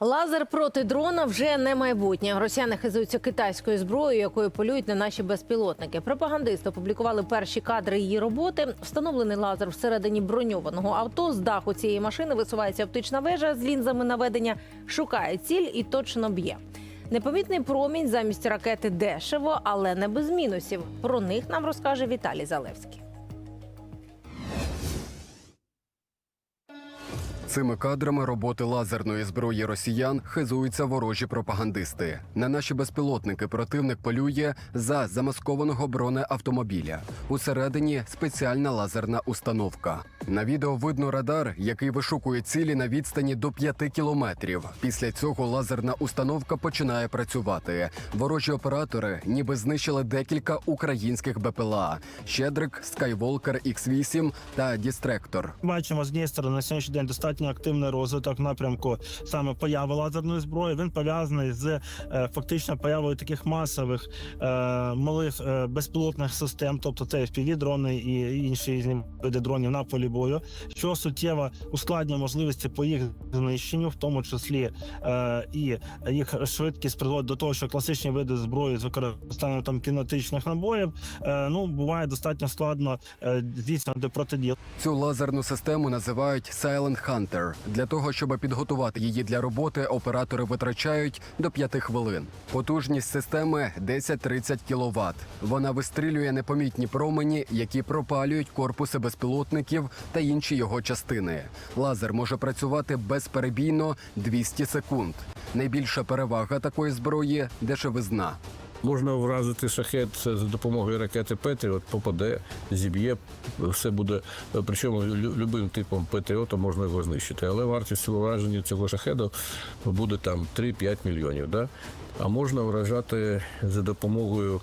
Лазер проти дрона вже не майбутнє. Росіяни хизуються китайською зброєю, якою полюють на наші безпілотники. Пропагандисти опублікували перші кадри її роботи. Встановлений лазер всередині броньованого авто. З даху цієї машини висувається оптична вежа з лінзами наведення, шукає ціль і точно б'є. Непомітний промінь замість ракети дешево, але не без мінусів. Про них нам розкаже Віталій Залевський. Цими кадрами роботи лазерної зброї росіян хизуються ворожі пропагандисти. На наші безпілотники противник полює за замаскованого бронеавтомобіля. Усередині спеціальна лазерна установка. На відео видно радар, який вишукує цілі на відстані до 5 кілометрів. Після цього лазерна установка починає працювати. Ворожі оператори ніби знищили декілька українських БПЛА: Щедрик, Скайволкер X8 та Дістректор. Бачимо з однієї на сьогоднішній день достатньо активний розвиток напрямку саме появи лазерної зброї. Він пов'язаний з е, фактично появою таких масових е, малих е, безпілотних систем, тобто це fpv дрони і інші види дронів на полі бою, що суттєво ускладнює можливості по їх знищенню, в тому числі е, і їх швидкість приводить до того, що класичні види зброї з використанням там кінетичних набоїв е, ну буває достатньо складно е, здійснювати протидію. Цю лазерну систему називають Silent Hunter. Для того, щоб підготувати її для роботи, оператори витрачають до 5 хвилин. Потужність системи 10-30 кВт. Вона вистрілює непомітні промені, які пропалюють корпуси безпілотників та інші його частини. Лазер може працювати безперебійно 200 секунд. Найбільша перевага такої зброї дешевизна. Можна вразити шахет за допомогою ракети Петріот, попаде, зіб'є, все буде. Причому любим типом Петріота можна його знищити. Але вартість враження цього шахеду буде там 3-5 мільйонів. Да? А можна вражати за допомогою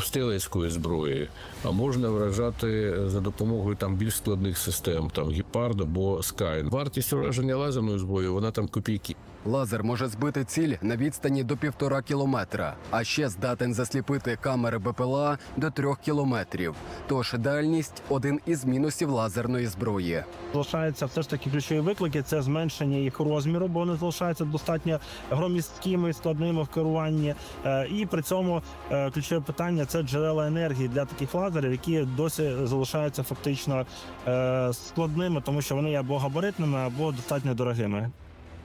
стрілецької зброї, а можна вражати за допомогою там більш складних систем, там гіпард або Скайн. Вартість враження лазерною зброєю, вона там копійки. Лазер може збити ціль на відстані до півтора кілометра, а ще здатен засліпити камери БПЛА до трьох кілометрів. Тож дальність один із мінусів лазерної зброї. залишаються все ж таки ключові виклики. Це зменшення їх розміру, бо вони залишаються достатньо громісткими, складними в керуванні. Е, І при цьому е, ключове питання це джерела енергії для таких лазерів, які досі залишаються фактично е, складними, тому що вони або габаритними, або достатньо дорогими.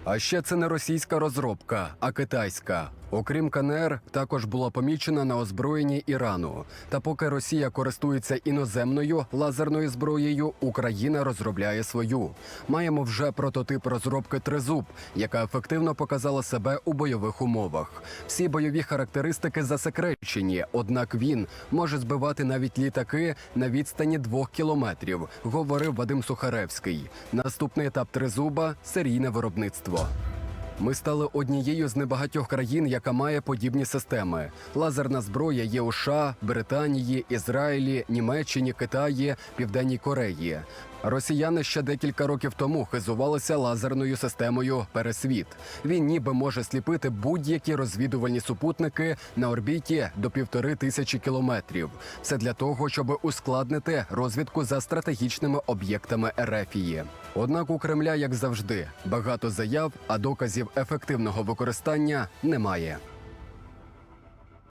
А ще це не російська розробка, а китайська. Окрім КНР, також була помічена на озброєнні Ірану. Та поки Росія користується іноземною лазерною зброєю, Україна розробляє свою. Маємо вже прототип розробки Тризуб, яка ефективно показала себе у бойових умовах. Всі бойові характеристики засекречені, однак він може збивати навіть літаки на відстані двох кілометрів, говорив Вадим Сухаревський. Наступний етап Тризуба серійне виробництво. Ми стали однією з небагатьох країн, яка має подібні системи. Лазерна зброя є у США, Британії, Ізраїлі, Німеччині, Китаї, Південній Кореї. Росіяни ще декілька років тому хизувалися лазерною системою Пересвіт. Він ніби може сліпити будь-які розвідувальні супутники на орбіті до півтори тисячі кілометрів. Все для того, щоб ускладнити розвідку за стратегічними об'єктами Ерефії. Однак у Кремля, як завжди, багато заяв, а доказів ефективного використання немає.